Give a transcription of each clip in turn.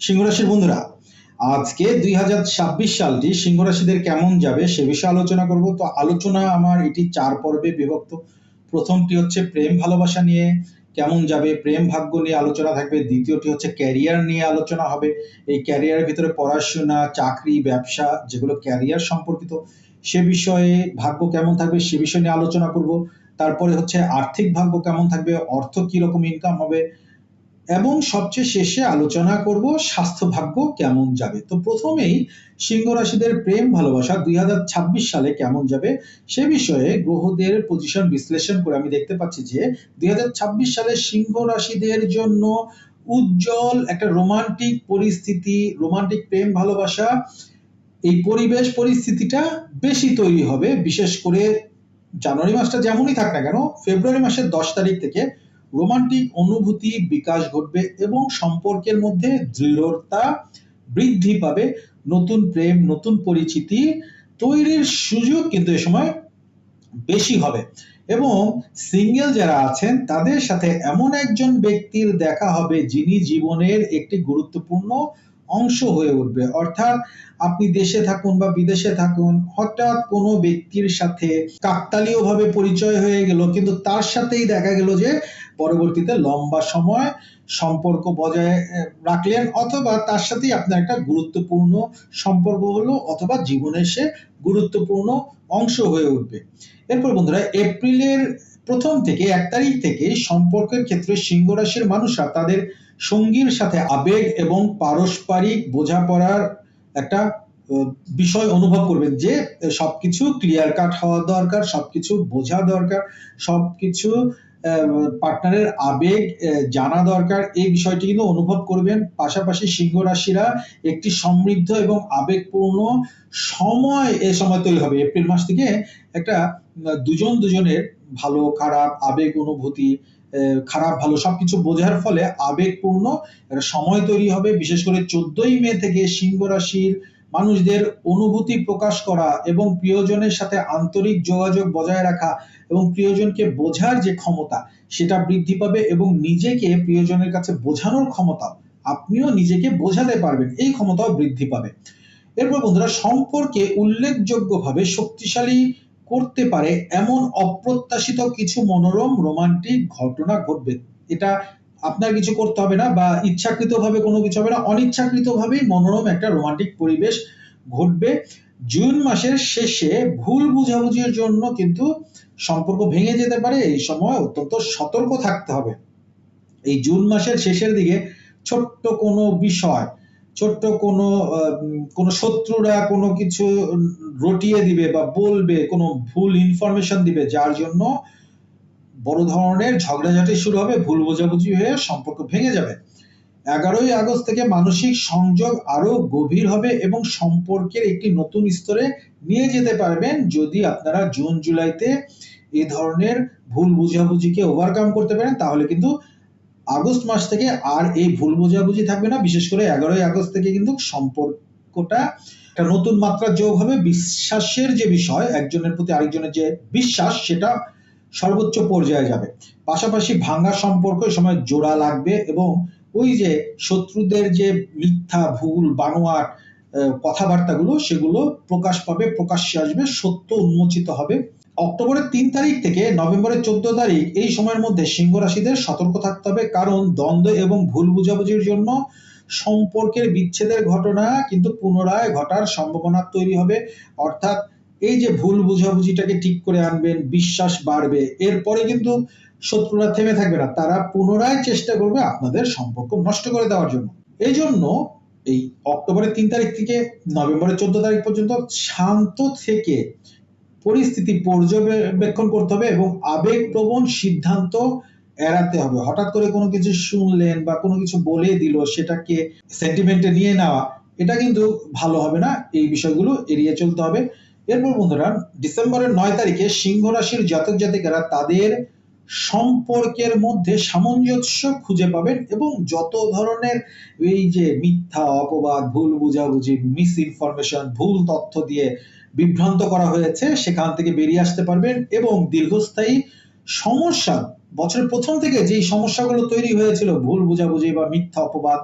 সিংহ রাশির বন্ধুরা, আজকে দুই সালটি সিংহ রাশিদের কেমন যাবে সে বিষয়ে আলোচনা করব। তো আলোচনা আমার এটি চার পর্বে বিভক্ত। প্রথমটি হচ্ছে প্রেম ভালোবাসা নিয়ে কেমন যাবে, প্রেম ভাগ্য নিয়ে আলোচনা থাকবে। দ্বিতীয়টি হচ্ছে ক্যারিয়ার নিয়ে আলোচনা হবে। এই ক্যারিয়ারের ভিতরে পড়াশোনা, চাকরি, ব্যবসা যেগুলো ক্যারিয়ার সম্পর্কিত, সে বিষয়ে ভাগ্য কেমন থাকবে সে বিষয় নিয়ে আলোচনা করব। তারপরে হচ্ছে আর্থিক ভাগ্য কেমন থাকবে, অর্থ কি রকম ইনকাম হবে এবং সবচেয়ে শেষে আলোচনা করব স্বাস্থ্য ভাগ্য কেমন যাবে। তো প্রথমেই সিংহ রাশিদের প্রেম ভালোবাসা দুই হাজার ছাব্বিশ সালে কেমন যাবে সে বিষয়ে গ্রহদের পজিশন বিশ্লেষণ করে আমি দেখতে পাচ্ছি যে দুই হাজার ছাব্বিশ সালে সিংহ রাশিদের জন্য উজ্জ্বল একটা রোমান্টিক পরিস্থিতি রোমান্টিক প্রেম ভালোবাসা, এই পরিবেশ পরিস্থিতিটা বেশি তৈরি হবে। বিশেষ করে জানুয়ারি মাসটা যেমনই থাক না কেন, ফেব্রুয়ারি মাসের দশ তারিখ থেকে রোমান্টিক অনুভূতি বিকাশ ঘটবে এবং সম্পর্কের মধ্যে দৃঢ়তা বৃদ্ধি পাবে। নতুন প্রেম, নতুন পরিচিতি তৈরির সুযোগ কিন্তু এ সময় বেশি হবে। এবং সিঙ্গেল যারা আছেন, তাদের সাথে এমন একজন ব্যক্তির দেখা হবে যিনি জীবনের একটি গুরুত্বপূর্ণ অংশ হয়ে উঠবে। অর্থাৎ আপনি দেশে থাকুন বা বিদেশে থাকুন, হঠাৎ কোনো ব্যক্তির সাথে কাকতালীয় ভাবে পরিচয় হয়ে গেল, কিন্তু তার সাথেই দেখা গেল যে পরবর্তীতে লম্বা সময় সম্পর্ক বজায় রাখলেন অথবা তার সাথেই আপনার একটা গুরুত্বপূর্ণ সম্পর্ক হলো অথবা জীবনের সে গুরুত্বপূর্ণ অংশ হয়ে উঠবে। এরপর বন্ধুরা, এপ্রিলের প্রথম থেকে এক তারিখ থেকে সম্পর্কের ক্ষেত্রে সিংহ রাশির মানুষরা তাদের সঙ্গীর সাথে আবেগ এবং পারস্পরিক বোঝাপড়ার একটা বিষয় অনুভব করবেন যে সবকিছু ক্লিয়ার কাট হওয়া দরকার, সবকিছু বোঝা দরকার, সবকিছু পার্টনারের আবেগ জানা দরকার। এই বিষয়টি কিন্তু অনুভব করবেন। পাশাপাশি সিংহ রাশিরা একটি সমৃদ্ধ এবং আবেগপূর্ণ সময় এ সময় তৈরি হবে। এপ্রিল মাস থেকে একটা দুজন দুজনের ভালো, খারাপ, আবেগ, অনুভূতি খারাপ, ভালো সবকিছু বোঝার ফলে আবেগপূর্ণ সময় তৈরি হবে। বিশেষ করে চোদ্দই মে থেকে সিংহ রাশির মানুষদের অনুভূতি প্রকাশ করা এবং প্রিয়জনের সাথে আন্তরিক যোগাযোগ বজায় রাখা এবং প্রিয়জনকে বোঝার যে ক্ষমতা, সেটা বৃদ্ধি পাবে এবং নিজেকে প্রিয়জনের কাছে বোঝানোর ক্ষমতা আপনিও নিজেকে বোঝাতে পারবেন, এই ক্ষমতাও বৃদ্ধি পাবে। এরপর বন্ধুরা, সম্পর্কে উল্লেখযোগ্যভাবে শক্তিশালী করতে পারে এমন অপ্রত্যাশিত কিছু মনোরম রোমান্টিক ঘটনা ঘটবে। এটা আপনার কিছু করতে হবে না বা ইচ্ছাকৃতভাবে কোনো কিছু হবে না, অনিচ্ছাকৃতভাবেই মনোরম একটা রোমান্টিক পরিবেশ ঘটবে। জুন মাসের শেষে ভুল বুঝাবুঝির জন্য কিন্তু সম্পর্ক ভেঙে যেতে পারে, এই সময় অত্যন্ত সতর্ক থাকতে হবে। এই জুন মাসের শেষের দিকে ছোট্ট কোনো বিষয় ছোট্ট কোনো কোনো শত্রুরা কোনো কিছু রটিয়ে দিবে বা বলবে, কোনো ভুল ইনফরমেশন দিবে, যার জন্য বড় ধরনের ঝগড়াঝাটি শুরু হবে, ভুল বোঝাবুঝি হয়ে সম্পর্ক ভেঙে যাবে। এগারোই আগস্ট থেকে মানসিক সংযোগ আরও গভীর হবে এবং সম্পর্কের একটি নতুন স্তরে নিয়ে যেতে পারবেন যদি আপনারা জুন, জুলাইতে এ ধরনের ভুল বুঝাবুঝিকে ওভারকাম করতে পারেন, তাহলে কিন্তু আগস্ট মাস থেকে আর এই ভুল বোঝাবুঝি থাকবে না। বিশেষ করে এগারোই আগস্ট থেকে কিন্তু সম্পর্কটা একটা নতুন মাত্রা যোগ হবে। বিশ্বাসের যে বিষয়, একজনের প্রতি আরেকজনের যে বিশ্বাস, সেটা সর্বোচ্চ পর্যায়ে যাবে। পাশাপাশি ভাঙ্গা সম্পর্ক এই সময় জোড়া লাগবে এবং ওই যে শত্রুদের যে মিথ্যা, ভুল, বানোয়াট কথাবার্তাগুলো, সেগুলো প্রকাশ পাবে, প্রকাশ্যে আসবে, সত্য উন্মোচিত হবে। অক্টোবরের তিন তারিখ থেকে নভেম্বরের চোদ্দ তারিখ এই সময়ের মধ্যে সিংহ রাশিদের সতর্ক থাকতে হবে, কারণ দ্বন্দ্ব এবং ভুল বুঝাবুঝির জন্য সম্পর্কের বিচ্ছেদের ঘটনা কিন্তু পুনরায় ঘটার সম্ভাবনা তৈরি হবে। অর্থাৎ এই যে ভুল বুঝাবুঝিটাকে ঠিক করে আনবেন, বিশ্বাস বাড়বে, এরপরে কিন্তু শত্রুরা থেমে থাকবে না, তারা পুনরায় চেষ্টা করবে আপনাদের সম্পর্ক নষ্ট করে দেওয়ার জন্য। এই জন্য এই অক্টোবরের তিন তারিখ থেকে নভেম্বরের চোদ্দ তারিখ পর্যন্ত শান্ত থেকে পরিস্থিতি পর্যবেক্ষণ করতে হবে এবং আবেগপ্রবণ সিদ্ধান্ত এড়াতে হবে। হঠাৎ করে কোনো কিছু শুনলেন বা কোনো কিছু বলে দিল, সেটাকে সেন্টিমেন্টে নিয়ে নেওয়া, এটা কিন্তু ভালো হবে না। এই বিষয়গুলো এড়িয়ে চলতে হবে। এরপর বন্ধুরা, ডিসেম্বরের নয় তারিখে সিংহ রাশির জাতক জাতিকারা তাদের সম্পর্কের মধ্যে সামঞ্জস্য খুঁজে পাবেন এবং যত ধরনের এই যে মিথ্যা, অপবাদ, ভুল বুঝাবুঝি মিস ইনফরমেশন ভুল তথ্য দিয়ে বিভ্রান্ত করা হয়েছে, সেখান থেকে বেরিয়ে আসতে পারবেন এবং দীর্ঘস্থায়ী সমস্যা, বছরের প্রথম থেকে যেই সমস্যাগুলো তৈরি হয়েছিল, ভুল বোঝাবুঝি বা মিথ্যা অপবাদ,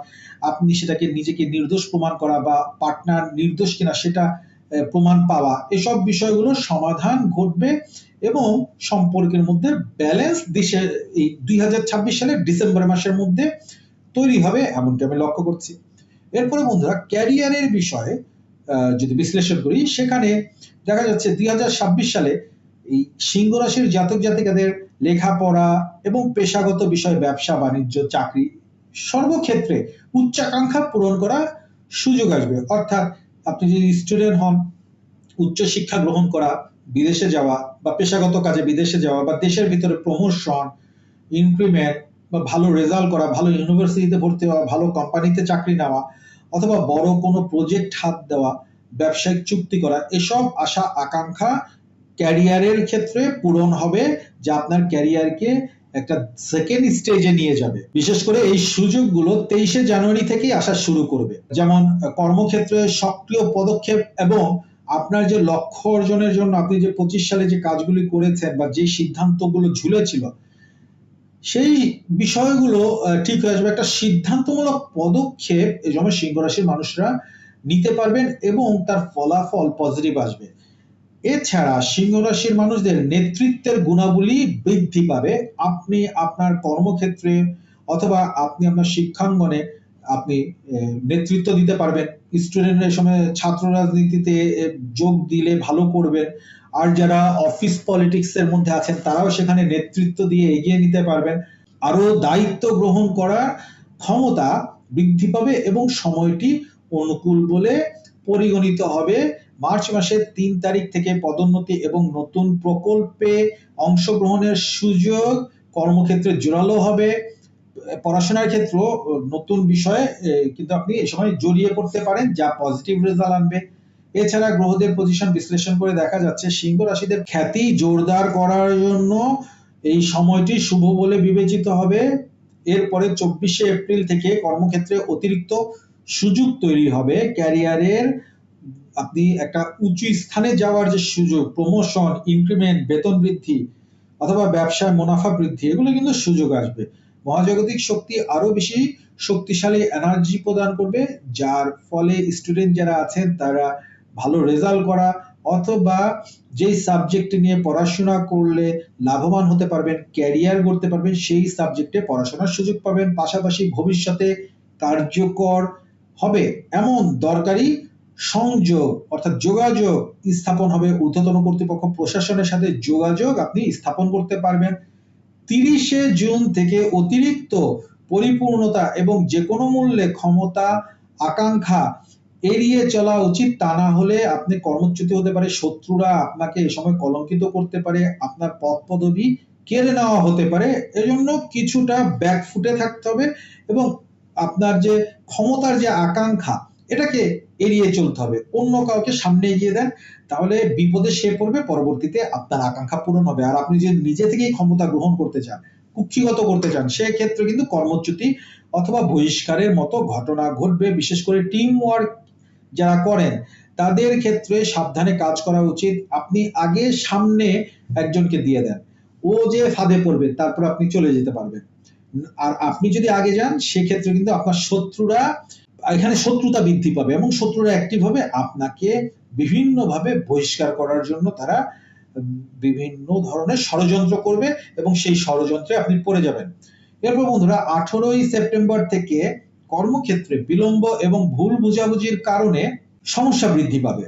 আপনি সেটাকে নিজেকে নির্দোষ প্রমাণ করা বা পার্টনার নির্দোষ কিনা সেটা প্রমাণ পাওয়া, এসব বিষয়গুলো সমাধান ঘটবে এবং সম্পর্কের মধ্যে ব্যালেন্স দেশে, এই দুই হাজার ছাব্বিশ সালের ডিসেম্বর মাসের মধ্যে তৈরি হবে, এমনটি আমি লক্ষ্য করছি। এরপরে বন্ধুরা ক্যারিয়ারের বিষয়ে যদি বিশ্লেষণ করি, সেখানে দেখা যাচ্ছে দুই সালে এই সিংহ রাশির জাতক জাতিকাদের লেখাপড়া এবং পেশাগত বিষয়, ব্যবসা, বাণিজ্য, চাকরি সর্বক্ষেত্রে উচ্চাকাঙ্ক্ষা পূরণ করা সুযোগ আসবে। অর্থাৎ আপনি যদি স্টুডেন্ট হন উচ্চ শিক্ষা গ্রহণ করা, বিদেশে যাওয়া বা পেশাগত কাজে বিদেশে যাওয়া বা দেশের ভিতরে প্রমোশন ইনক্রিমেন্ট বা ভালো রেজাল্ট করা, ভালো ইউনিভার্সিটিতে ভর্তি হওয়া, ভালো কোম্পানিতে চাকরি নেওয়া অথবা বড় কোনো প্রজেক্ট হাত দেওয়া, ব্যবসায়িক চুক্তি করা, এসব আশা, আকাঙ্ক্ষা ক্যারিয়ারের ক্ষেত্রে পূরণ হবে, যা আপনার ক্যারিয়ারকে একটা সেকেন্ড স্টেজে নিয়ে যাবে। বিশেষ করে এই সুযোগগুলো তেইশে জানুয়ারি থেকেই আসা শুরু করবে। যেমন, কর্মক্ষেত্রে সক্রিয় পদক্ষেপ এবং আপনার যে লক্ষ্য অর্জনের জন্য আপনি যে পঁচিশ সালে যে কাজগুলি করেছেন বা যে সিদ্ধান্তগুলো ঝুলেছিল সেই বিষয়গুলো ঠিক হয়ে আসবে। একটা সিদ্ধান্তমূলক পদক্ষেপ এই সময় সিংহ রাশির মানুষরা নিতে পারবেন এবং তার ফলাফল পজিটিভ আসবে। এছাড়া সিংহ রাশির মানুষদের নেতৃত্বের গুণাবলী বৃদ্ধি পাবে। আপনি আপনার কর্মক্ষেত্রে অথবা আপনি আপনার শিক্ষাঙ্গনে আপনি নেতৃত্ব দিতে পারবেন। স্টুডেন্টরা এই সময় ছাত্র রাজনীতিতে যোগ দিলে ভালো করবেন আর যারা অফিস পলিটিক্স এর মধ্যে আছেন, তারাও সেখানে নেতৃত্ব দিয়ে এগিয়ে নিতে পারবেন। আরও দায়িত্ব গ্রহণ করার ক্ষমতা বৃদ্ধি পাবে এবং সময়টি অনুকূল বলে পরিগণিত হবে। মার্চ মাসের তিন তারিখ থেকে পদোন্নতি এবং নতুন প্রকল্পে অংশগ্রহণের সুযোগ কর্মক্ষেত্রে জোরালো হবে। পড়াশোনার ক্ষেত্র নতুন বিষয়ে কিন্তু আপনি এ সময় জড়িয়ে পড়তে পারেন, যা পজিটিভ রেজাল্ট আনবে। এছাড়া গ্রহদের পজিশন বিশ্লেষণ করে দেখা যাচ্ছে সিংহ রাশিদের খ্যাতি জোরদার করার জন্য এই সময়টি শুভ বলে বিবেচিত হবে। এরপরে চব্বিশে এপ্রিল থেকে কর্মক্ষেত্রে অতিরিক্ত সুযোগ তৈরি হবে। ক্যারিয়ারের আপনি একটা উঁচু স্থানে যাওয়ার যে সুযোগ প্রমোশন ইনক্রিমেন্ট বেতন বৃদ্ধি অথবা ব্যবসায় মুনাফা বৃদ্ধি, এগুলো কিন্তু সুযোগ আসবে। মহাজাগতিক শক্তি আরও বেশি শক্তিশালী এনার্জি প্রদান করবে। যার ফলে স্টুডেন্ট যারা আছেন, তারা ভালো রেজাল্ট করা অথবা যেই সাবজেক্ট নিয়ে পড়াশোনা করলে লাভবান হতে পারবেন ক্যারিয়ার করতে পারবেন, সেই সাবজেক্টে পড়াশোনার সুযোগ পাবেন। পাশাপাশি ভবিষ্যতে কার্যকর হবে এমন দরকারি সংযোগ অর্থাৎ যোগাযোগ স্থাপন হবে। ঊর্ধ্বতন কর্তৃপক্ষ প্রশাসনের সাথে যোগাযোগ আপনি স্থাপন করতে পারবেন। তিরিশে জুন থেকে অতিরিক্ত পরিপূর্ণতা এবং যে কোনো মূল্যে ক্ষমতা, আকাঙ্ক্ষা এড়িয়ে চলা উচিত তা না হলে আপনি কর্মচ্যুতি হতে পারে, শত্রুরা আপনাকে এ সময় কলঙ্কিত করতে পারে, আপনার পদ পদবি কেড়ে নেওয়া হতে পারে। এজন্য কিছুটা ব্যাকফুটে থাকতে হবে এবং আপনার যে ক্ষমতার যে আকাঙ্ক্ষা, এটাকে এড়িয়ে চলতে হবে। অন্য কাউকে সামনে এগিয়ে দেন, তাহলে বিপদে সে পড়বে, পরবর্তীতে আপনার আকাঙ্ক্ষা পূরণ হবে। আর আপনি যদি নিজে থেকেই ক্ষমতা গ্রহণ করতে চান, কুক্ষিগত করতে চান সেক্ষেত্রে কিন্তু কর্মচ্যুতি অথবা বহিষ্কারের মতো ঘটনা ঘটবে। বিশেষ করে টিম ওয়ার্ক যারা করেন, তাদের ক্ষেত্রে সাবধানে কাজ করা উচিত। আপনি আগে সামনে একজনকে দিয়ে দেন। ও যে ফাঁদে পড়বে, তারপর আপনি চলে যেতে পারবেন। আর আপনি যদি আগে যান, সেক্ষেত্রে কিন্তু আপনার শত্রুরা, এখানে শত্রুতা বৃদ্ধি পাবে এবং শত্রুরা অ্যাক্টিভ হবে। আপনাকে বিভিন্নভাবে বহিষ্কার করার জন্য তারা বিভিন্ন ধরনের ষড়যন্ত্র করবে এবং সেই ষড়যন্ত্রে আপনি পড়ে যাবেন। এরপর বন্ধুরা, আঠারোই সেপ্টেম্বর থেকে কর্মক্ষেত্রে বিলম্ব এবং ভুল বোঝাবুঝির কারণে সমস্যা বৃদ্ধি পাবে।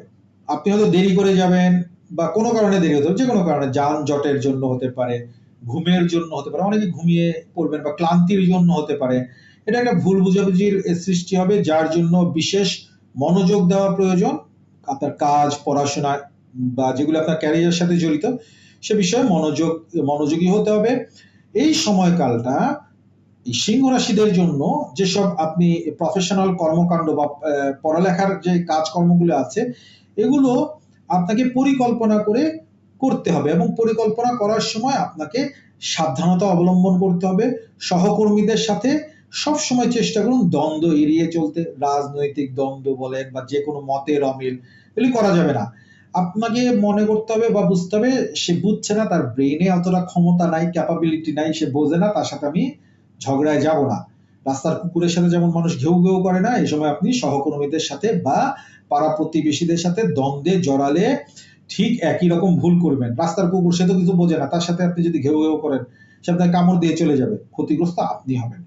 আপনি হয়তো দেরি করে যাবেন বা কোনো কারণে দেরি হতে যে কোনো কারণে যানজটের জন্য হতে পারে, ঘুমের জন্য হতে পারে, অনেকে ঘুমিয়ে পড়বেন বা ক্লান্তির জন্য হতে পারে। এটা একটা ভুল বুঝাবুঝির সৃষ্টি হবে, যার জন্য বিশেষ মনোযোগ দেওয়া প্রয়োজন। আপনার কাজ, পড়াশোনা বা যেগুলো আপনার ক্যারিয়ারের সাথে জড়িত, সে বিষয়ে মনোযোগ, মনোযোগী হতে হবে। এই সময়কালটা সিংহ রাশিদের জন্য যেসব আপনি প্রফেশনাল কর্মকাণ্ড বা পড়ালেখার যে কাজকর্মগুলো আছে, এগুলো আপনাকে পরিকল্পনা করে করতে হবে এবং পরিকল্পনা করার সময় আপনাকে সাবধানতা অবলম্বন করতে হবে, সহকর্মীদের সাথে সব সময় চেষ্টা করুন দ্বন্দ্ব এড়িয়ে চলতে, রাজনৈতিক দ্বন্দ্ব বলেন বা যে কোনো মতের অমিল, এগুলি করা যাবে না। আপনাকে মনে করতে হবে বা বুঝতে হবে, সে বুঝছে না, তার ব্রেনে অতটা ক্ষমতা নাই ক্যাপাবিলিটি নাই, সে বোঝে না, তার সাথে আমি ঝগড়ায় যাব না। রাস্তার কুকুরের সাথে যেমন মানুষ ঘেউ ঘেউ করে না, এই সময় আপনি সহকর্মীদের সাথে বা পাড়া প্রতিবেশীদের সাথে দ্বন্দ্বে, জড়ালে ঠিক একই রকম ভুল করবেন। রাস্তার কুকুর সে তো কিছু বোঝে না, তার সাথে আপনি যদি ঘেউ ঘেউ করেন, সে আপনার কামড় দিয়ে চলে যাবে, ক্ষতিগ্রস্ত আপনি হবেন।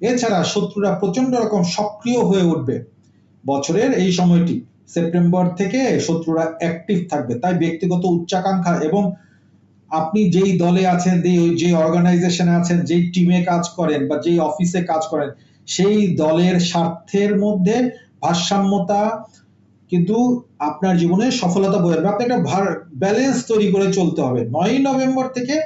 এছাড়া শত্রুরা প্রচণ্ড রকম সক্রিয় হয়ে উঠবে। বছরের এই সময়টি, সেপ্টেম্বর থেকে শত্রুরা অ্যাক্টিভ থাকবে। তাই ব্যক্তিগত উচ্চাকাঙ্ক্ষা এবং আপনি যেই দলে আছেন, যে- অর্গানাইজেশনে আছেন, যেই টিমে কাজ করেন বা যেই অফিসে কাজ করেন, সেই দলের স্বার্থের মধ্যে ভারসাম্যতা কিন্তু আপনার জীবনে সফলতা বয়ে আপনি একটা ব্যালেন্স তৈরি করে চলতে হবে। নয়ই নভেম্বর থেকে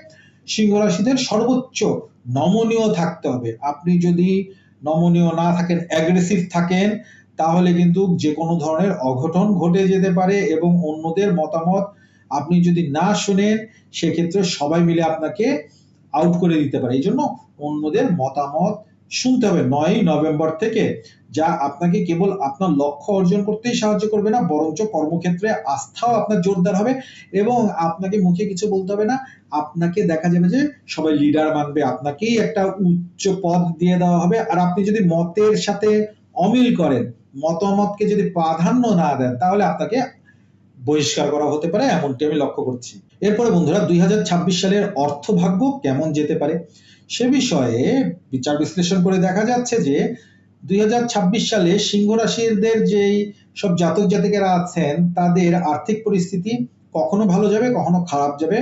সিংহ রাশিদের সর্বোচ্চ নমনীয় থাকতে হবে। আপনি যদি নমনীয় না থাকেন অ্যাগ্রেসিভ থাকেন, তাহলে কিন্তু যে কোনো ধরনের অঘটন ঘটে যেতে পারে এবং অন্যদের মতামত আপনি যদি না শুনেন, সেক্ষেত্রে সবাই মিলে আপনাকে আউট করে দিতে পারে। এই জন্য অন্যদের মতামত শুনতে হবে। নয় নভেম্বর থেকে যা আপনাকে কেবল আপনার লক্ষ্য অর্জন করতেই সাহায্য করবে না, বরঞ্চ কর্মক্ষেত্রে আস্থাও আপনার জোরদার হবে এবং আপনাকে মুখে কিছু বলতে হবে না। আপনাকে দেখা যাবে যে সবাই লিডার মানবে, আপনাকেই একটা উচ্চ পদ দিয়ে দেওয়া হবে। আর আপনি যদি মতের সাথে অমিল করেন, মতামতকে যদি প্রাধান্য না দেন, তাহলে আপনাকে বহিষ্কার করা হতে পারে, এমনটি আমি লক্ষ্য করছি। এরপরে বন্ধুরা, দুই সালের অর্থভাগ্য কেমন যেতে পারে? সে বিষয়ে বিচার বিশ্লেষণ করে দেখা যাচ্ছে যে, দুই হাজার ছাব্বিশ সালে সিংহ রাশিদের যেই সব জাতক জাতিকেরা আছেন, তাদের আর্থিক পরিস্থিতি কখনো ভালো যাবে, কখনো খারাপ যাবে,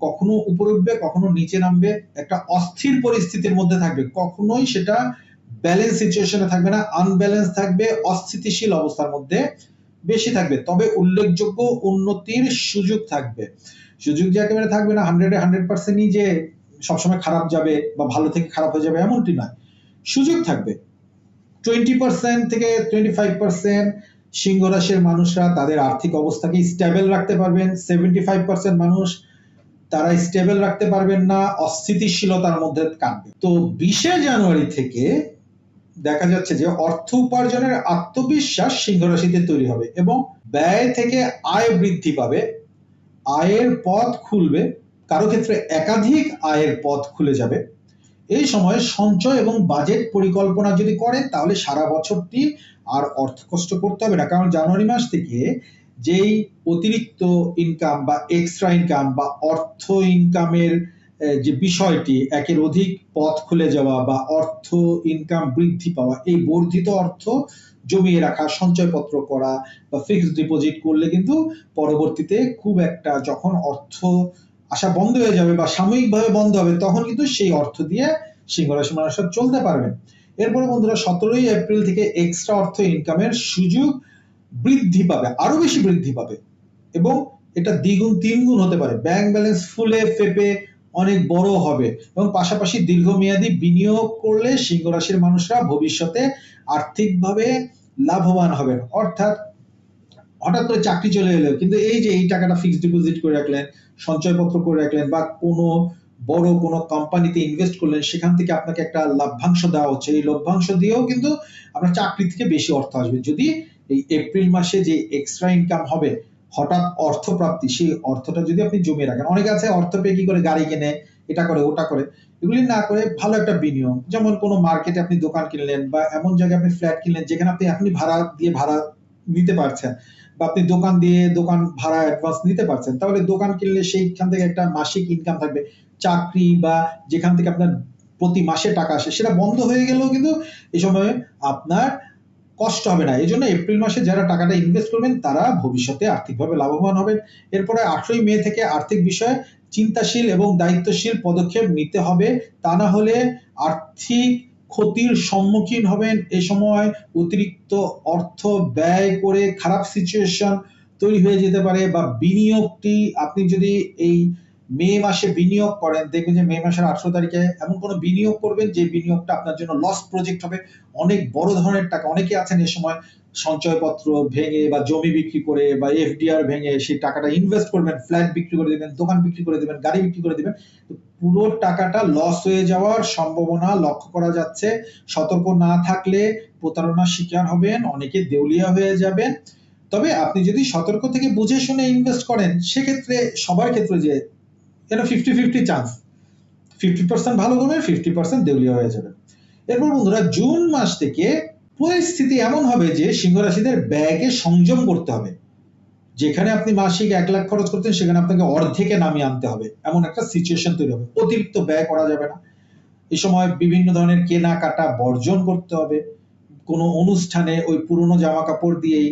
কখনো উপরে উঠবে, কখনো নিচে নামবে, একটা অস্থির পরিস্থিতির মধ্যে থাকবে। কখনোই সেটা ব্যালেন্স সিচুয়েশনে থাকবে না আনব্যালেন্স থাকবে, অস্থিতিশীল অবস্থার মধ্যে বেশি থাকবে, তবে উল্লেখযোগ্য উন্নতির সুযোগ থাকবে। সুযোগ যে একেবারে থাকবে না হান্ড্রেডে হান্ড্রেড পার্সেন্টই যে সবসময় খারাপ যাবে বা ভালো থেকে খারাপ হয়ে যাবে এমনটি নয়। সুযোগ থাকবে। টোয়েন্টি পার্সেন্ট থেকে টোয়েন্টি ফাইভ পার্সেন্ট সিংহ রাশির মানুষরা তাদের আর্থিক অবস্থাকে স্টেবল রাখতে পারবেন। সেভেন্টি ফাইভ পার্সেন্ট মানুষ তারা স্টেবল রাখতে পারবেন না, অস্থিতিশীলতার মধ্যে কাটবে। তো বিশে জানুয়ারি থেকে দেখা যাচ্ছে যে অর্থ উপার্জনের আত্মবিশ্বাস সিংহ রাশিতে তৈরি হবে এবং ব্যয় থেকে আয় বৃদ্ধি পাবে, আয়ের পথ খুলবে, কারও ক্ষেত্রে একাধিক আয়ের পথ খুলে যাবে। এই সময় সঞ্চয় এবং বাজেট পরিকল্পনা যদি করেন তাহলে সারা বছরটি আর অর্থ কষ্ট করতে হবে না। কারণ জানুয়ারি মাস থেকে যেই অতিরিক্ত ইনকাম বা এক্সট্রা ইনকাম বা অর্থ ইনকামের যে বিষয়টি, একের অধিক পথ খুলে যাওয়া বা অর্থ ইনকাম বৃদ্ধি পাওয়া, এই বর্ধিত অর্থ জমিয়ে রাখা, সঞ্চয়পত্র করা বা ফিক্সড ডিপোজিট করলে কিন্তু পরবর্তীতে খুব একটা যখন অর্থ আসা বন্ধ হয়ে যাবে বা সাময়িকভাবে বন্ধ হবে, তখন কিন্তু সেই অর্থ দিয়ে সিংহ রাশি মানুষরা চলতে পারবেন এরপরে বন্ধুরা, সতেরোই এপ্রিল থেকে এক্সট্রা অর্থ ইনকামের সুযোগ বৃদ্ধি পাবে, আরও বেশি বৃদ্ধি পাবে এবং এটা দ্বিগুণ, তিনগুণ হতে পারে। ব্যাংক ব্যালেন্স ফুলে, ফেপে অনেক বড় হবে। এবং পাশাপাশি দীর্ঘমেয়াদী বিনিয়োগ করলে সিংহ রাশির মানুষরা ভবিষ্যতে আর্থিকভাবে লাভবান হবেন। অর্থাৎ হঠাৎ করে চাকরি চলে এলো, কিন্তু এই যে এই টাকাটা ফিক্সড ডিপোজিট করে রাখলেন, সঞ্চয়পত্র করে রাখলেন বা কোনো বড় কোনো কোম্পানিতে ইনভেস্ট করলেন, সেখান থেকে আপনাকে একটা লাভ্যাংশ দেওয়া হচ্ছে। এই লভ্যাংশ দিয়েও কিন্তু আপনার চাকরি থেকে বেশি অর্থ আসবে। যদি এই এপ্রিল মাসে যে এক্সট্রা ইনকাম হবে হঠাৎ অর্থ প্রাপ্তি সেই অর্থটা যদি আপনি জমিয়ে রাখেন, অনেকে আছে অর্থ পেয়ে কি করে গাড়ি কেনে, এটা করে, ওটা করে, এগুলি না করে ভালো একটা বিনিয়োগ। যেমন কোনো মার্কেটে আপনি দোকান কিনলেন বা এমন জায়গায় আপনি ফ্ল্যাট কিনলেন, যেখানে আপনি এখনই ভাড়া দিয়ে ভাড়া নিতে পারছেন বা আপনি দোকান দিয়ে দোকান ভাড়া অ্যাডভান্স নিতে পারছেন, তাহলে দোকান কিনলে সেইখান থেকে একটা মাসিক ইনকাম থাকবে। চাকরি বা যেখান থেকে আপনার প্রতি মাসে টাকা আসে, সেটা বন্ধ হয়ে গেলেও কিন্তু এই সময় আপনার কষ্ট হবে না। এই জন্য এপ্রিল মাসে যারা টাকাটা ইনভেস্ট করবেন, তারা ভবিষ্যতে আর্থিকভাবে লাভবান হবেন। এরপরে আঠেরোই মে থেকে আর্থিক বিষয়ে চিন্তাশীল এবং দায়িত্বশীল পদক্ষেপ নিতে হবে। তা না হলে আর্থিক ক্ষতির সম্মুখীন হবেন এ সময়। অতিরিক্ত অর্থ ব্যয় করে খারাপ সিচুয়েশন তৈরি হয়ে যেতে পারে বা বিনিয়োগটি আপনি যদি এই মে মাসে বিনিয়োগ করেন, দেখবেন যে মে মাসের আঠারো তারিখে এমন কোনো বিনিয়োগ করবেন যে বিনিয়োগটা আপনার জন্য লস প্রজেক্ট হবে। অনেক বড় ধরনের টাকা, অনেকে আছেন এ সময় সঞ্চয়পত্র ভেঙে বা জমি বিক্রি করে বা এফডিআর ভেঙে সেই টাকাটা ইনভেস্ট করবেন ফ্ল্যাট বিক্রি করে দিবেন, দোকান বিক্রি করে দিবেন, গাড়ি বিক্রি করে দিবেন। পুরো টাকাটা লস হয়ে যাওয়ার সম্ভাবনা লক্ষ্য করা যাচ্ছে। সতর্ক না থাকলে প্রতারণার শিকার হবেন, অনেকে দেউলিয়া হয়ে যাবেন। তবে আপনি যদি সতর্ক থেকে বুঝে শুনে ইনভেস্ট করেন, সেক্ষেত্রে সবার ক্ষেত্রে যে এটা fifty fifty chance fifty percent ভালো করবেন ফিফটি পার্সেন্ট দেউলিয়া হয়ে যাবে। এরপর বন্ধুরা, জুন মাস থেকে পরিস্থিতি এমন হবে যে সিংহ রাশিদের ব্যয়কে সংযম করতে হবে। যেখানে আপনি মাসিক এক লাখ খরচ করতেন সেখানে আপনাকে অর্ধেকে নামিয়ে আনতে হবে। এমন একটা সিচুয়েশন তৈরি হবে। অতিরিক্ত ব্যয় করা যাবে না। এই সময় বিভিন্ন ধরনের কেনাকাটা বর্জন করতে হবে। কোনো অনুষ্ঠানে ওই পুরনো জামা কাপড় দিয়েই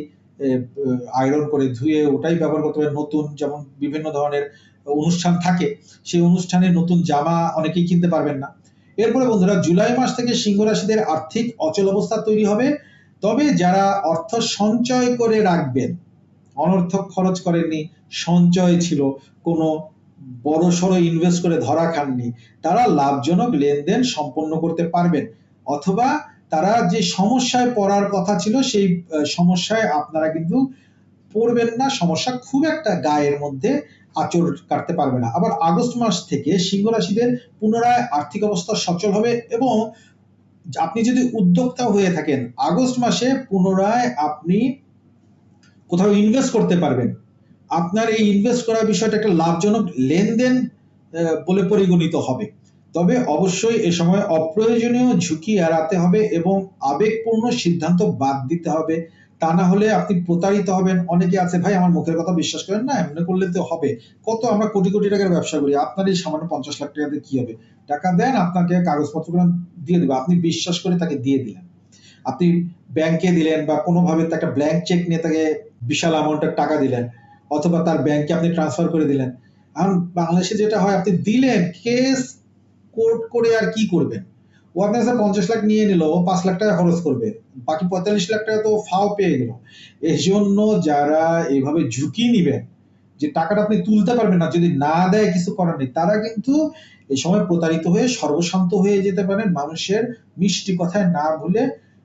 আয়রন করে ধুয়ে ওটাই ব্যবহার করতে হবে। নতুন, যেমন বিভিন্ন ধরনের অনুষ্ঠান থাকে, সেই অনুষ্ঠানে নতুন জামা অনেকেই কিনতে পারবেন না। এরপরে বন্ধুরা, জুলাই মাস থেকে সিংহ রাশিদের আর্থিক অচল অবস্থা তৈরি হবে। তবে যারা অর্থ সঞ্চয় করে রাখবেন, অনর্থক খরচ করেননি, সঞ্চয় ছিল, কোনো বড় সড়ো ইনভেস্ট করে ধরা খাননি, তারা লাভজনক লেনদেন সম্পন্ন করতে পারবেন। অথবা তারা যে সমস্যায় পড়ার কথা ছিল, সেই সমস্যায় আপনারা কিন্তু পড়বেন না। সমস্যা খুব একটা গায়ের মধ্যে আচর কাটতে পারবে না। আবার আগস্ট মাস থেকে সিংহ রাশিদের পুনরায় আর্থিক অবস্থা সচল হবে এবং আপনি যদি উদ্যোক্তা হয়ে থাকেন, আগস্ট মাসে পুনরায় আপনি কোথাও ইনভেস্ট করতে পারবেন। আপনার এই ইনভেস্ট করার বিষয়টা একটা লাভজনক লেনদেন বলে পরিগণিত হবে। তবে অবশ্যই এ সময় অপ্রয়োজনীয় ঝুঁকি এড়াতে হবে এবং আবেগপূর্ণ সিদ্ধান্ত বাদ দিতে হবে। তা না হলে আপনি প্রতারিত হবেন। অনেকে আছে, ভাই, আমার মুখের কথা বিশ্বাস করেন না, এমনি করলে তো হবে। কত আমরা কোটি কোটি টাকার ব্যবসা করি, আপনার এই সামান্য পঞ্চাশ লাখ টাকাতে কি হবে? টাকা দেন, আপনাকে কাগজপত্রগুলো দিয়ে দেবে। আপনি বিশ্বাস করে তাকে দিয়ে দিলেন। আপনি ব্যাংকে দিলেন বা কোনোভাবে তাকে ব্ল্যাঙ্ক চেক নিয়ে তাকে বিশাল অ্যামাউন্টের টাকা দিলেন, অথবা তার ব্যাংকে আপনি ট্রান্সফার করে দিলেন। এখন বাংলাদেশে যেটা হয়, আপনি দিলেন কেস কোর্ট করে আর কি করবেন? ও আপনার কাছে পঞ্চাশ লাখ নিয়ে নিল পাঁচ লাখ টাকা খরচ করবে। বাকি পঁয়তাল্লিশ লাখ টাকা তো ফাও পেয়ে গেল। জন্য যারা ঝুঁকি নিবেন, যে টাকাটা আপনি তুলতে পারবেন না, যদি না দেয় কিছু করার নেই, তারা কিন্তু এই সময় প্রতারিত হয়ে সর্বশান্ত হয়ে যেতে পারেন মানুষের মিষ্টি কথায় না ভুলে।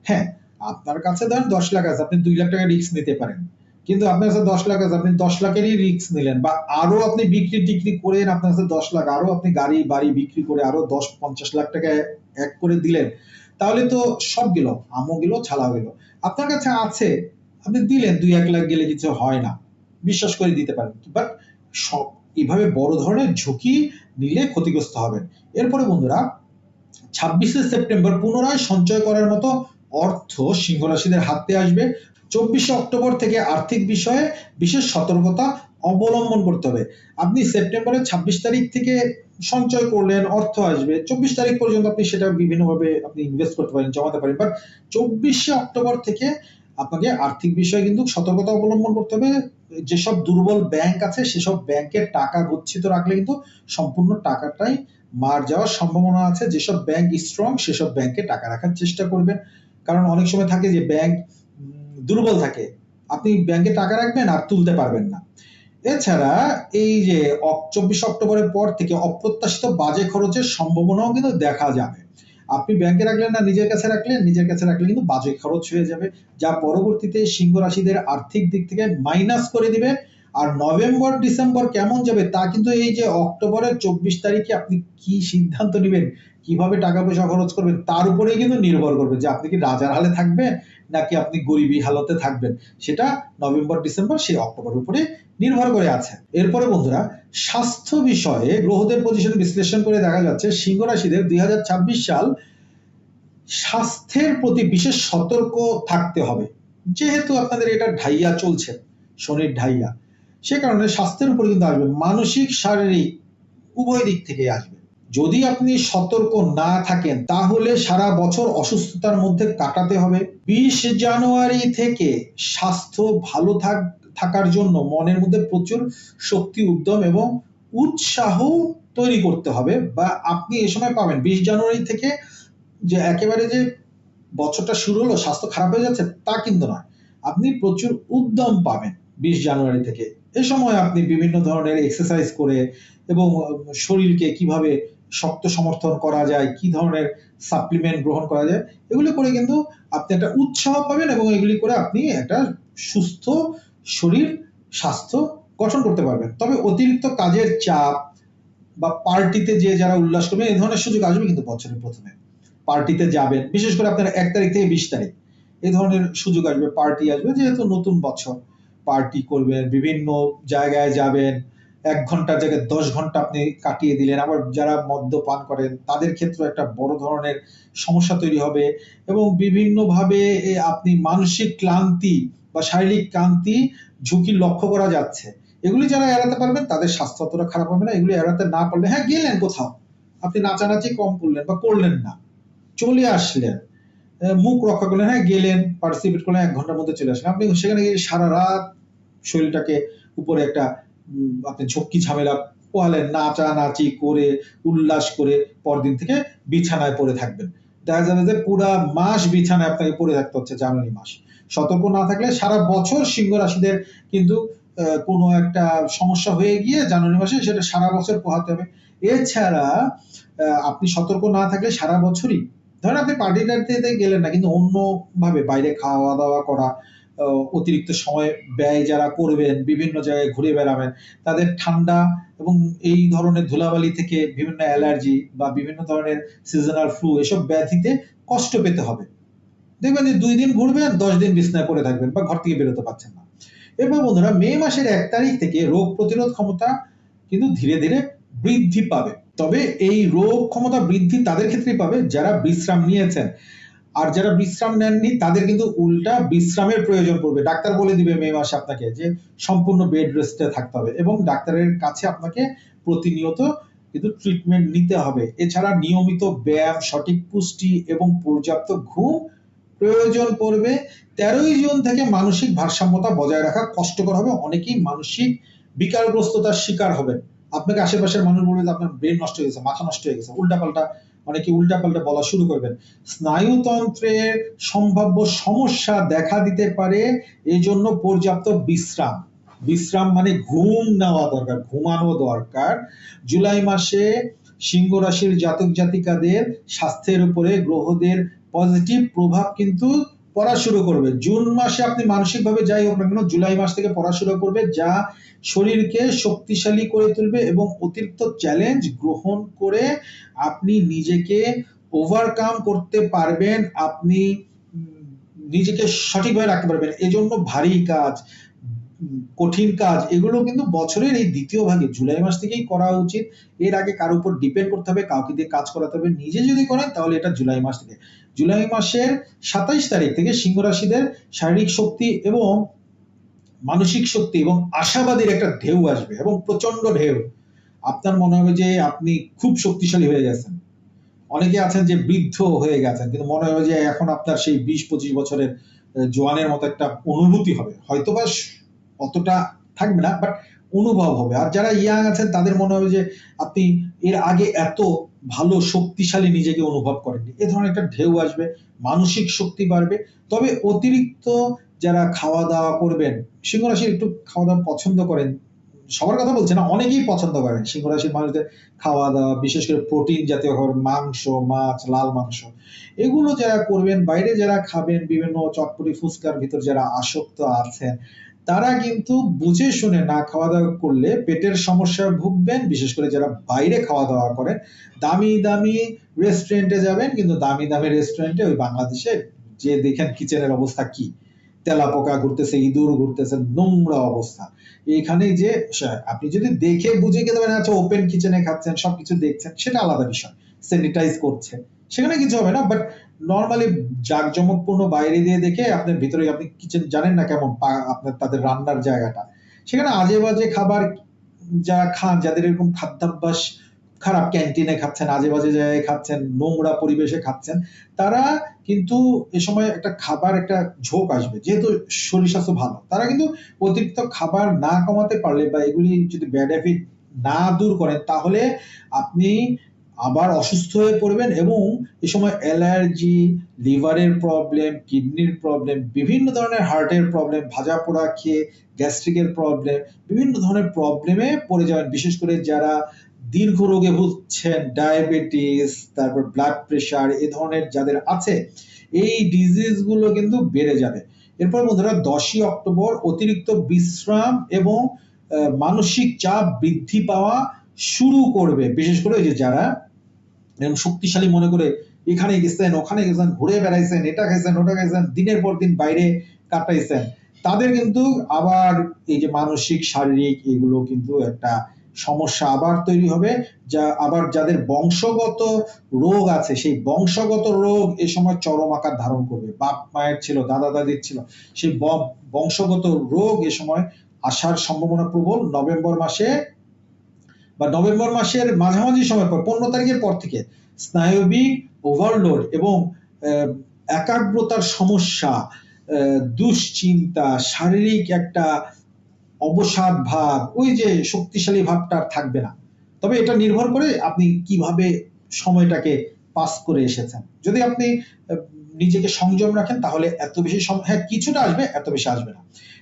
হ্যাঁ আপনার কাছে ধরেন দশ লাখ আছে, আপনি দুই লাখ টাকা রিস্ক নিতে পারেন। কিন্তু আপনার কাছে দশ লাখ আছে, আপনি দশ লাখেরই রিস্ক নিলেন। বা আরও আপনি বিক্রি টিক্রি করেন, আপনার কাছে দশ লাখ, আরও আপনি গাড়ি বাড়ি বিক্রি করে আরও দশ, পঞ্চাশ লাখ টাকা এক করে দিলেন, তাহলে তো সব গেল, আমও গেল, ছালাও গেল। আপনার কাছে আছে, আপনি দিলেন, দুই এক লাখ গেলে কিছু হয় না, বিশ্বাস করে দিতে পারেন। বাট সব, এভাবে বড় ধরনের ঝুঁকি নিলে ক্ষতিগ্রস্ত হবেন। এরপরে বন্ধুরা, ছাব্বিশে সেপ্টেম্বর পুনরায় সঞ্চয় করার মতো অর্থ সিংহ রাশিদের হাতে আসবে। চব্বিশে অক্টোবর থেকে আর্থিক বিষয়ে বিশেষ সতর্কতা অবলম্বন করতে হবে। আপনি সেপ্টেম্বরের ছাব্বিশ তারিখ থেকে সঞ্চয় করলেন, অর্থ আসবে। চব্বিশ তারিখ পর্যন্ত আপনি সেটা বিভিন্নভাবে আপনি ইনভেস্ট করতে পারেন, জমাতে পারেন। বাট চব্বিশে অক্টোবর থেকে আপনাকে আর্থিক বিষয়ে কিন্তু সতর্কতা অবলম্বন করতে হবে। যেসব দুর্বল ব্যাংক আছে, সেসব ব্যাংকের টাকা গচ্ছিত রাখলে কিন্তু সম্পূর্ণ টাকাটাই মার যাওয়ার সম্ভাবনা আছে। যেসব ব্যাংক স্ট্রং সেসব ব্যাংকে টাকা রাখার চেষ্টা করবেন। কারণ অনেক সময় থাকে যে ব্যাংক দুর্বল থাকে। আপনি ব্যাংকে টাকা রাখবেন আর তুলতে পারবেন না। এছাড়া এই যে চব্বিশ অক্টোবরের পর থেকে অপ্রত্যাশিত বাজে খরচের সম্ভাবনাও কিন্তু দেখা যাবে। আপনি ব্যাংকে রাখলেন না, নিজের কাছে রাখলেন, নিজের কাছে রাখলে কিন্তু বাজে খরচ হয়ে যাবে, যা পরবর্তীতে সিংহ রাশিদের আর্থিক দিক থেকে মাইনাস করে দিবে। আর নভেম্বর, ডিসেম্বর কেমন যাবে তা কিন্তু এই যে অক্টোবরের চব্বিশ তারিখে আপনি কি সিদ্ধান্ত নেবেন কীভাবে টাকা পয়সা খরচ করবেন, তার উপরেই কিন্তু নির্ভর করবে যে আপনি কি রাজার হালে থাকবেন নাকি আপনি গরিবী হালতে থাকবেন। সেটা নভেম্বর, ডিসেম্বর, সেই অক্টোবর উপরে নির্ভর করে আছে। এরপরে বন্ধুরা, স্বাস্থ্য বিষয়ে গ্রহদের পজিশন বিশ্লেষণ করে দেখা যাচ্ছে, সিংহ রাশিদের দুই হাজার ছাব্বিশ সাল স্বাস্থ্যের প্রতি বিশেষ সতর্ক থাকতে হবে। যেহেতু আপনাদের এটা ঢাইয়া চলছে, শনির ঢাইয়া, সে কারণে স্বাস্থ্যের উপরে কিন্তু আসবে, মানসিক, শারীরিক, উভয় দিক থেকে আসবে। যদি আপনি সতর্ক না থাকেন, তাহলে সারা বছর অসুস্থতার মধ্যে কাটাতে হবে। বিশ জানুয়ারি থেকে স্বাস্থ্য ভালো থাক, থাকার জন্য মনের মধ্যে প্রচুর শক্তি, উদ্যম এবং উৎসাহ তৈরি করতে হবে বা আপনি এ সময় পাবেন। বিশ জানুয়ারি থেকে যে একেবারে যে বছরটা শুরু হলো, স্বাস্থ্য খারাপ হয়ে যাচ্ছে, তা কিন্তু নয়। আপনি প্রচুর উদ্যম পাবেন বিশ জানুয়ারি থেকে। এ সময় আপনি বিভিন্ন ধরনের এক্সারসাইজ করে এবং শরীরকে কীভাবে শক্ত সমর্থন করা যায়, কি ধরনের সাপ্লিমেন্ট গ্রহণ করা যায়, এগুলি করে কিন্তু আপনি একটা উৎসাহ পাবেন এবং এগুলি করে আপনি একটা সুস্থ শরীর, স্বাস্থ্য গঠন করতে পারবেন। তবে অতিরিক্ত কাজের চাপ বা পার্টিতে যে যারা উল্লাস করবেন এই ধরনের সুযোগ আসবে কিন্তু বছরের প্রথমে। পার্টিতে যাবেন, বিশেষ করে আপনার এক তারিখ থেকে বিশ তারিখ এই ধরনের সুযোগ আসবে, পার্টি আসবে। যেহেতু নতুন বছর, পার্টি করবেন, বিভিন্ন জায়গায় যাবেন এক ঘণ্টার জায়গায় দশ ঘণ্টা আপনি কাটিয়ে দিলেন। আবার যারা মদ্যপান করেন, তাদের ক্ষেত্রে একটা বড় ধরনের সমস্যা তৈরি হবে এবং বিভিন্নভাবে আপনি মানসিক ক্লান্তি বা শারীরিক ক্লান্তি ঝুঁকি লক্ষ্য করা যাচ্ছে। এগুলি যারা এড়াতে পারবেন, তাদের স্বাস্থ্য অতটা খারাপ হবে না। এগুলি এড়াতে না পারলে হ্যাঁ গেলেন কোথাও। আপনি নাচানাচি কম করলেন বা করলেন না। চলে আসলেন। মুখ রক্ষা করলেন হ্যাঁ গেলেন পার্টিসিপেট করলেন, এক ঘণ্টার মধ্যে চলে আসলেন। আপনি সেখানে গিয়ে সারা রাত শরীরটাকে উপরে একটা আপনি ঝক্কি ঝামেলা পোহালেন, নাচানাচি করে, উল্লাস করে পরদিন থেকে বিছানায় পড়ে থাকবেন। দেখা যাবে যে পুরা মাস বিছানায় আপনাকে পড়ে থাকতে হচ্ছে, জানুয়ারি মাস। সতর্ক না থাকলে সারা বছর সিংহ রাশিদের কিন্তু কোনো একটা সমস্যা হয়ে গিয়ে জানুয়ারি মাসে সেটা সারা বছর পোহাতে হবে। এছাড়া আপনি সতর্ক না থাকলে সারা বছরই, ধরেন আপনি পার্টি টার্টিতে গেলেন না, কিন্তু অন্য ভাবে বাইরে খাওয়া দাওয়া করা অতিরিক্ত সময় ব্যয় যারা করবেন, বিভিন্ন জায়গায় ঘুরে বেড়াবেন, তাদের ঠান্ডা এবং এই ধরনের ধুলাবালি থেকে বিভিন্ন অ্যালার্জি বা বিভিন্ন ধরনের সিজনাল ফ্লু এসব ব্যাধিতে কষ্ট পেতে হবে। দেখবেন যে দুই দিন ঘুরবেন, দশ দিন বিছনায় পড়ে থাকবেন বা ঘর থেকে বেরোতে পারছেন না। এরপর বন্ধুরা, মে মাসের এক তারিখ থেকে রোগ প্রতিরোধ ক্ষমতা কিন্তু ধীরে ধীরে বৃদ্ধি পাবে। তবে এই রোগ ক্ষমতা বৃদ্ধি তাদের ক্ষেত্রেই পাবে যারা বিশ্রাম নিয়েছেন। আর যারা বিশ্রাম নেননি, তাদের কিন্তু উল্টা বিশ্রামের প্রয়োজন পড়বে। ডাক্তার বলে দিবে মে মাসে আপনাকে যে সম্পূর্ণ বেড রেস্টে থাকতে হবে এবং ডাক্তারের কাছে আপনাকে প্রতিনিয়ত কিন্তু ট্রিটমেন্ট নিতে হবে। এছাড়া নিয়মিত ব্যায়াম, সঠিক পুষ্টি এবং পর্যাপ্ত ঘুম প্রয়োজন পড়বে। তেরোই জুন থেকে মানসিক ভারসাম্যতা বজায় রাখা কষ্টকর হবে। অনেকেই মানসিক বিকারগ্রস্ততার শিকার হবেন। আপনাকে আশেপাশের মানুষ বলবে যে আপনার ব্রেন নষ্ট হয়ে গেছে, মাথা নষ্ট হয়ে গেছে, উল্টাপাল্টা অনেকে উল্টাপাল্টা বলা শুরু করবেন। স্নায়ুতন্ত্রের সম্ভাব্য সমস্যা দেখা দিতে পারে এই জন্য পর্যাপ্ত বিশ্রাম। বিশ্রাম মানে ঘুম নেওয়া দরকার, ঘুমানো দরকার। জুলাই মাসে সিংহ রাশির জাতক জাতিকাদের স্বাস্থ্যের উপরে গ্রহদের পজিটিভ প্রভাব কিন্তু পড়া শুরু করবে। জুন মাসে আপনি মানসিকভাবে যাই হোক না কেন, জুলাই মাস থেকে পড়া শুরু করবে, যা শরীরকে শক্তিশালী করে তুলবে এবং অতিরিক্ত চ্যালেঞ্জ গ্রহণ করে আপনি নিজেকে ওভারকাম করতে পারবেন, আপনি নিজেকে সঠিকভাবে রাখতে পারবেন। এজন্য ভারী কাজ, কঠিন কাজ, এগুলো কিন্তু বছরের এই দ্বিতীয় ভাগে, জুলাই মাস থেকেই করা উচিত। এর আগে কারোর উপর ডিপেন্ড করতে হবে, কাউকে দিয়ে কাজ করাতে হবে। নিজে যদি করেন, তাহলে এটা জুলাই মাস থেকে। জুলাই মাসের সাতাইশ তারিখ থেকে সিংহ রাশিদের শারীরিক শক্তি এবং মানসিক শক্তি এবং আশাবাদীর একটা ঢেউ আসবে এবং প্রচণ্ড ঢেউ। আপনার মনে হবে যে আপনি খুব শক্তিশালী হয়ে গেছেন। অনেকে আছেন যে বৃদ্ধ হয়ে গেছেন, কিন্তু মনে হবে যে এখন আপনার সেই বিশ পঁচিশ বছরের জোয়ানের মতো একটা অনুভূতি হবে। হয়তো বা অতটা থাকবে না, বাট অনুভব হবে। আর যারা ইয়াং আছেন তাদের মনে হবে যে আপনি এর আগে এত ভালো শক্তিশালী নিজেকে অনুভব করেননি। এ ধরনের একটা ঢেউ আসবে, মানসিক শক্তি বাড়বে। তবে অতিরিক্ত যারা খাওয়া দাওয়া করবেন, সিংহ রাশি একটু খাওয়া দাওয়া পছন্দ করেন, সবার কথা বলছে না, অনেকেই পছন্দ করেন। সিংহ রাশির মানুষদের খাওয়া দাওয়া বিশেষ করে প্রোটিন জাতীয় খাবার মাংস, মাছ, লাল মাংস, এগুলো যারা করবেন, বাইরে যারা খাবেন, বিভিন্ন চটপটি ফুচকার ভিতর যারা আসক্ত আছেন তারা কিন্তু বুঝে শুনে না খাওয়া দাওয়া করলে পেটের সমস্যায় ভুগবেন। বিশেষ করে যারা বাইরে খাওয়া দাওয়া করেন দামি দামি রেস্টুরেন্টে যাবেন, কিন্তু দামি দামি রেস্টুরেন্টে ওই বাংলাদেশে যে দেখেন কিচেনের অবস্থা কি। তেলাপোকা ঘুরতেছে, ইঁদুর ঘুরতেছে, নোংরা অবস্থা। এখানে যে আপনি যদি দেখে বুঝে গেতে পারেন আচ্ছা ওপেন কিচেনে খাচ্ছেন, সবকিছু দেখছেন, সেটা আলাদা বিষয়। স্যানিটাইজ করছে সেখানে কিছু হবে না বাট নর্মালি জাঁকজমকপূর্ণ বাইরে দিয়ে দেখে আপনার ভিতরে আপনি কিচেন জানেন না কেমন আপনার, তাদের রান্নার জায়গাটা। সেখানে আজে বাজে খাবার যারা খান, যাদের এরকম খাদ্যাভ্যাস খারাপ ক্যান্টিনে খাচ্ছেন আজে বাজে জায়গায় খাচ্ছেন, নোংরা পরিবেশে খাচ্ছেন, তারা কিন্তু এ সময় একটা খাবার, একটা ঝোঁক আসবে, যেহেতু শরীর স্বাস্থ্য ভালো। তারা কিন্তু অতিরিক্ত খাবার না কমাতে পারলে বা এগুলি যদি ব্যাড হ্যাবিট না দূর করেন, তাহলে আপনি আবার অসুস্থ হয়ে পড়বেন এবং এ সময় অ্যালার্জি, লিভারের প্রবলেম, কিডনির প্রবলেম, বিভিন্ন ধরনের হার্টের প্রবলেম, ভাজা পোড়া খেয়ে গ্যাস্ট্রিকের প্রবলেম, বিভিন্ন ধরনের প্রবলেমে পড়ে যাবেন। বিশেষ করে যারা দীর্ঘ রোগে ভুগছেন, ডায়াবেটিস, তারপর ব্লাড প্রেশার এ ধরনের যাদের আছে, এই ডিজিজগুলো কিন্তু বেড়ে যাবে। এরপর বন্ধুরা, দশই অক্টোবর অতিরিক্ত বিশ্রাম এবং মানসিক চাপ বৃদ্ধি পাওয়া শুরু করবে। বিশেষ করে যে যারা এরকম শক্তিশালী মনে করে এখানে গেছেন, ওখানে গেছেন, ঘুরে বেড়াইছেন, এটা খাইছেন, ওটা খাইছেন, দিনের পর দিন বাইরে কাটাইছেন। তাদের কিন্তু আবার এই যে মানসিক, শারীরিক এগুলো কিন্তু একটা সমস্যা আবার তৈরি হবে, যা আবার যাদের বংশগত রোগ আছে, সেই বংশগত রোগ এ সময় চরম আকার ধারণ করবে। বাপ মায়ের ছিল, দাদা দাদির ছিল, সেই বংশগত রোগ এ সময় আসার সম্ভাবনা প্রবল। নভেম্বর মাসে বা নভেম্বর মাসের মাঝামাঝি সময় পর, পনেরো তারিখের পর থেকে স্নায়বিক ওভারলোড এবং একাগ্রতার সমস্যা দুশ্চিন্তা, শারীরিক একটা অবসাদ ভাব, ওই যে শক্তিশালী ভাবটা থাকবে না। তবে এটা নির্ভর করে আপনি কীভাবে সময়টাকে পাস করে এসেছেন। যদি আপনি নিজেকে সংযম রাখেন তাহলে এত বেশি হ্যাঁ কিছুটা আসবে, এত বেশি আসবে না।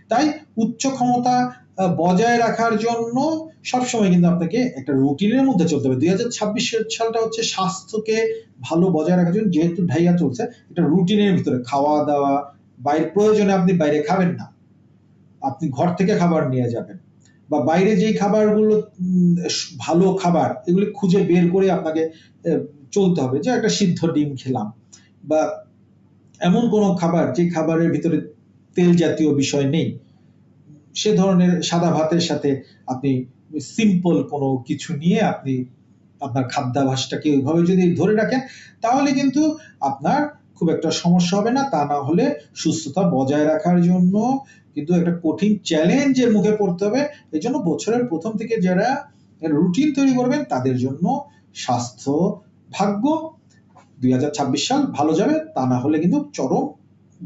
তাই উচ্চ ক্ষমতা বজায় রাখার জন্য সবসময় কিন্তু আপনাকে একটা রুটিনের মধ্যে চলতে হবে। দুই হাজার ছাব্বিশ সালটা হচ্ছে স্বাস্থ্যকে ভালো বজায় রাখার জন্য যেহেতু ঢাইয়া চলছে, একটা রুটিনের ভিতরে খাওয়া দাওয়া, বাইরে প্রয়োজনে আপনি বাইরে খাবেন না। আপনি ঘর থেকে খাবার নিয়ে যাবেন বা বাইরে যেই খাবারগুলো ভালো খাবার এগুলি খুঁজে বের করে আপনাকে চলতে হবে। যে একটা সিদ্ধ ডিম খেলাম বা এমন কোনো খাবার যে খাবারের ভিতরে তেল জাতীয় বিষয় নেই সে ধরনের সাদা ভাতের সাথে আপনি সিম্পল কোনো কিছু নিয়ে আপনি আপনার খাদ্যাভাসটাকে ওইভাবে যদি ধরে রাখেন, তাহলে কিন্তু আপনার খুব একটা সমস্যা হবে না। তা না হলে সুস্থতা বজায় রাখার জন্য কিন্তু একটা কঠিন চ্যালেঞ্জের মুখে পড়তে হবে। এই জন্য বছরের প্রথম থেকে যারা রুটিন তৈরি করবেন, তাদের জন্য স্বাস্থ্য ভাগ্য দুই হাজার ছাব্বিশ সাল ভালো যাবে। তা না হলে কিন্তু চরম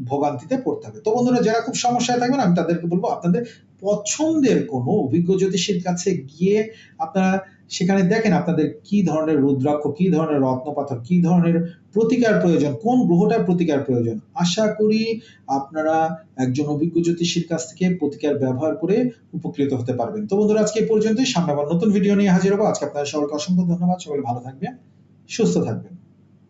ভোগান্তিতে পড়তে হবে। তো বন্ধুরা, যারা খুব সমস্যায় থাকবেন, আমি তাদেরকে বলব, আপনাদের পছন্দের কোনো অভিজ্ঞ জ্যোতিষীর কাছে গিয়ে আপনারা সেখানে দেখেন আপনাদের কি ধরনের রুদ্রাক্ষ, কি ধরনের রত্নপাথর কি ধরনের প্রতিকার প্রয়োজন, কোন গ্রহটার প্রতিকার প্রয়োজন। আশা করি আপনারা একজন অভিজ্ঞ জ্যোতিষীর কাছ থেকে প্রতিকার ব্যবহার করে উপকৃত হতে পারবেন। তো বন্ধুরা, আজকে পর্যন্তই। সামনে আবার নতুন ভিডিও নিয়ে হাজির হব। আজকে আপনাদের সকলকে অসংখ্য ধন্যবাদ। সকলে ভালো থাকবেন, সুস্থ থাকবেন।